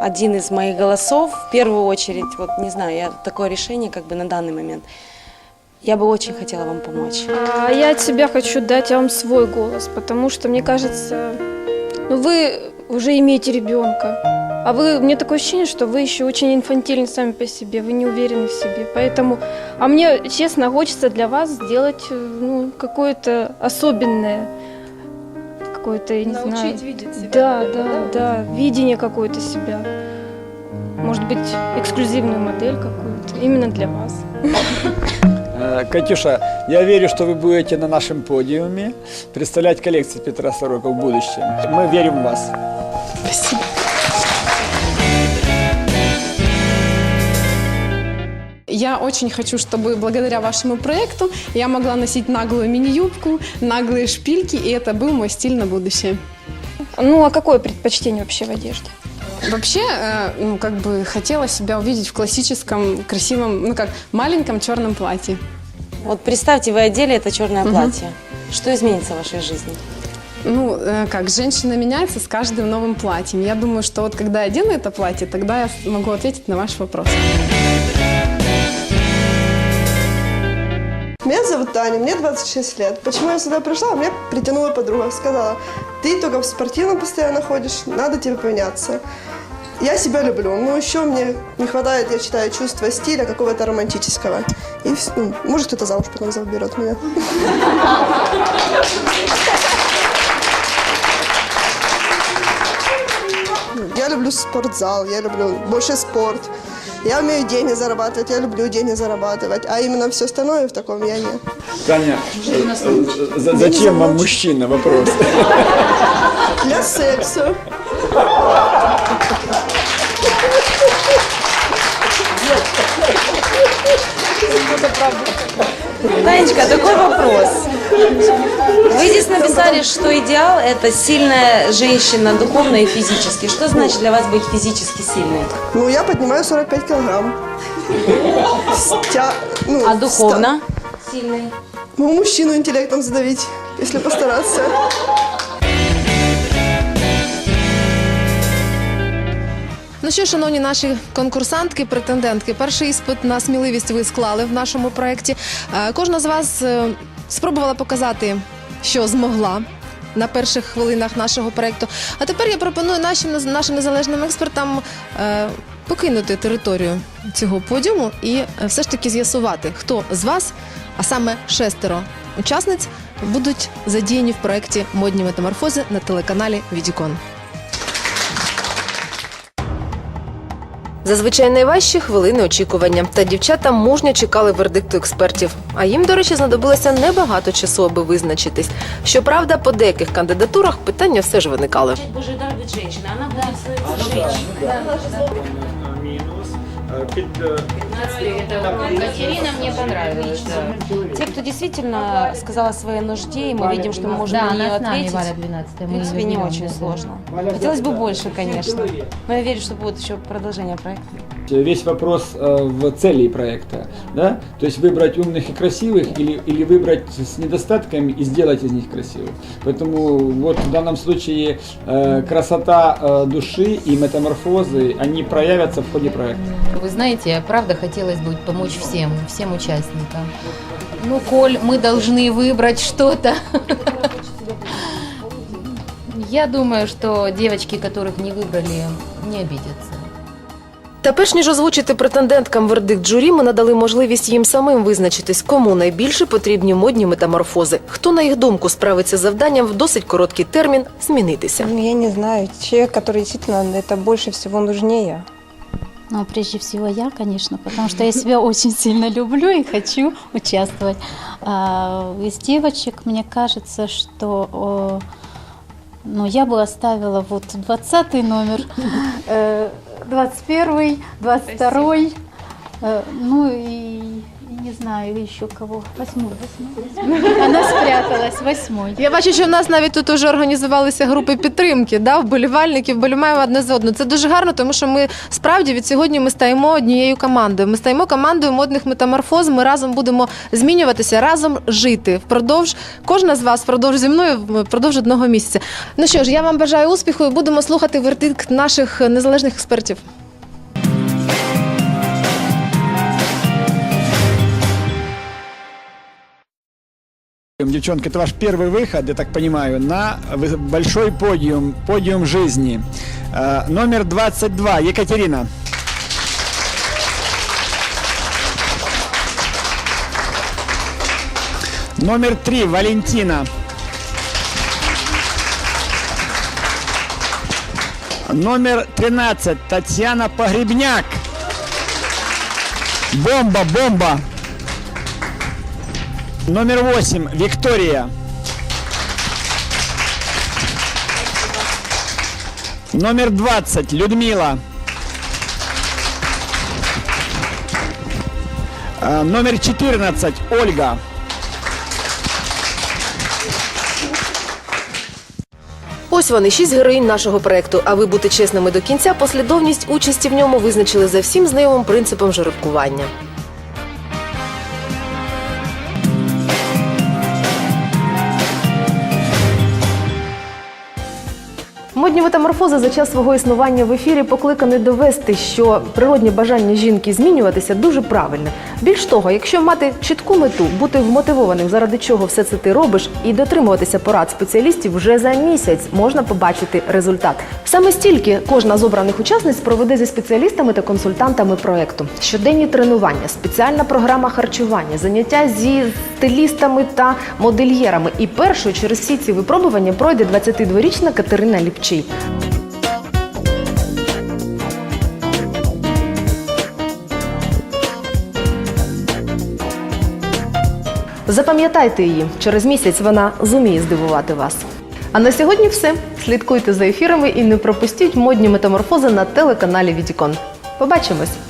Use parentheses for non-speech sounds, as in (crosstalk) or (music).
один из моих голосов, в первую очередь, вот не знаю, я такое решение как бы на данный момент. Я бы очень хотела вам помочь. А я от себя хочу дать вам свой голос, потому что мне кажется, ну вы уже имеете ребенка, а вы, мне такое ощущение, что вы еще очень инфантильны сами по себе, вы не уверены в себе, поэтому, а мне, честно, хочется для вас сделать, э, ну, какое-то особенное, какое-то, я не знаю. видеть себя. Да, да, да, видение какое-то себя. Может быть, эксклюзивную модель какую-то, именно для вас. (laughs) Э, Катюша, я верю, что вы будете на нашем подиуме представлять коллекции Петра Сорока в будущем. Мы верим в вас. Я очень хочу, чтобы благодаря вашему проекту я могла носить наглую мини-юбку, наглые шпильки, и это был мой стиль на будущее. Ну, а какое предпочтение вообще в одежде? Вообще, э, ну, как бы хотела себя увидеть в классическом, красивом, ну, как маленьком черном платье. Вот представьте, вы одели это черное платье. Что изменится в вашей жизни? Ну, э, как, женщина меняется с каждым новым платьем. Я думаю, что вот когда я одену это платье, тогда я могу ответить на ваш вопрос. Меня зовут Таня, мне 26 лет. Почему я сюда пришла? Меня притянула подруга, сказала, ты только в спортивном постоянно ходишь, надо тебе поменяться. Я себя люблю, но еще мне не хватает, я считаю, чувства стиля какого-то романтического. И ну, может кто-то замуж потом заберет меня. Я люблю спортзал, я люблю больше спорт. Я умею деньги зарабатывать, я люблю деньги зарабатывать, а именно все остальное в таком я нет. Таня, э, э, за- зачем вам мужчина? Вопрос. Для секса. Танечка, такой вопрос. Вы здесь написали, что идеал – это сильная женщина духовно и физически. Что значит для вас быть физически сильной? Ну, я поднимаю 45 килограмм. Стя- ну, А духовно? Сильной. ста- Могу мужчину интеллектом задавить, если постараться. Ну що, шановні наші конкурсантки, претендентки, перший іспит на сміливість ви склали в нашому проєкті. Е, Кожна з вас е, спробувала показати, що змогла. На перших хвилинах нашого проєкту. А тепер я пропоную нашим нашим незалежним експертам е, покинути територію цього подіуму і е, все ж таки з'ясувати, хто з вас, а саме шестеро учасниць, будуть задіяні в проєкті Модні метаморфози на телеканалі Відікон. Зазвичай найважчі хвилини очікування, та дівчата мужньо чекали вердикту експертів. А їм, до речі, знадобилося небагато часу, аби визначитись. Щоправда, по деяких кандидатурах питання все ж виникали. Божий дар від жінки, вона буде Катерина мне понравилась. да. Те, кто действительно сказала о своей нужде, и мы видим, что мы можем Да, на нее она с нами, ответить, Валя 12 в принципе, не очень сложно. Хотелось бы больше, конечно. Но я верю, что будет еще продолжение проекта. Весь вопрос э, в цели проекта, да? То есть выбрать умных и красивых или, или выбрать с недостатками и сделать из них красивых. Поэтому вот в данном случае э, красота э, души и метаморфозы, они проявятся в ходе проекта. Вы знаете, правда хотелось бы помочь всем, всем участникам. Ну, Коль, мы должны выбрать что-то. Я думаю, что девочки, которых не выбрали, не обидятся. Та перш ніж озвучити претенденткам вердикт журі, ми надали можливість їм самим визначитись, кому найбільше потрібні модні метаморфози. Хто, на їх думку, справиться з завданням в досить короткий термін змінитися. Ну, Я не знаю, человек, который действительно это больше всего нужнее. Ну, прежде всего я, конечно, потому что я себя очень (laughs) сильно люблю и хочу участвовать. А, из девочек мне кажется, что о, ну, я бы оставила вот 20 номер, (laughs) э, 21, 22, Спасибо. ну и Не знаю еще кого. Восьмой, восьмой. (laughs) Она спряталась, восьмой. Я бачу, що в нас навіть тут уже організувалися групи підтримки, да, вболівальників, вболіваємо одне з одного. Це дуже гарно, тому що ми справді від сьогодні ми стаємо однією командою. Ми стаємо командою модних метаморфоз. Ми разом будемо змінюватися, разом жити впродовж кожна з вас впродовж зі мною впродовж одного місяця. Ну що ж, я вам бажаю успіху і будемо слухати вердикт наших незалежних експертів. Девчонки, это ваш первый выход, я так понимаю, на большой подиум, подиум жизни. Э, Номер 22, Екатерина. Номер 3, Валентина. Номер 13, Татьяна Погребняк. Бомба, бомба. Номер 8, Виктория. Номер 20, Людмила. Номер 14, Ольга. Ось вони шість героїнь нашого проекту. А ви бути чесними до кінця, послідовність участі в ньому визначили за всім знайомим принципом жеребкування. Модні метаморфози за час свого існування в ефірі покликані довести, що природнє бажання жінки змінюватися дуже правильне. Більш того, якщо мати чітку мету, бути вмотивованим, заради чого все це ти робиш, і дотримуватися порад спеціалістів, вже за місяць можна побачити результат. Саме стільки кожна з обраних учасниць проведе зі спеціалістами та консультантами проекту. Щоденні тренування, спеціальна програма харчування, заняття зі стилістами та модельєрами. І першою через всі ці випробування пройде 22-річна Катерина Ліпчий. Запам'ятайте її, через місяць вона зуміє здивувати вас. А на сьогодні все. Слідкуйте за ефірами і не пропустіть модні метаморфози на телеканалі Вітікон. Побачимось!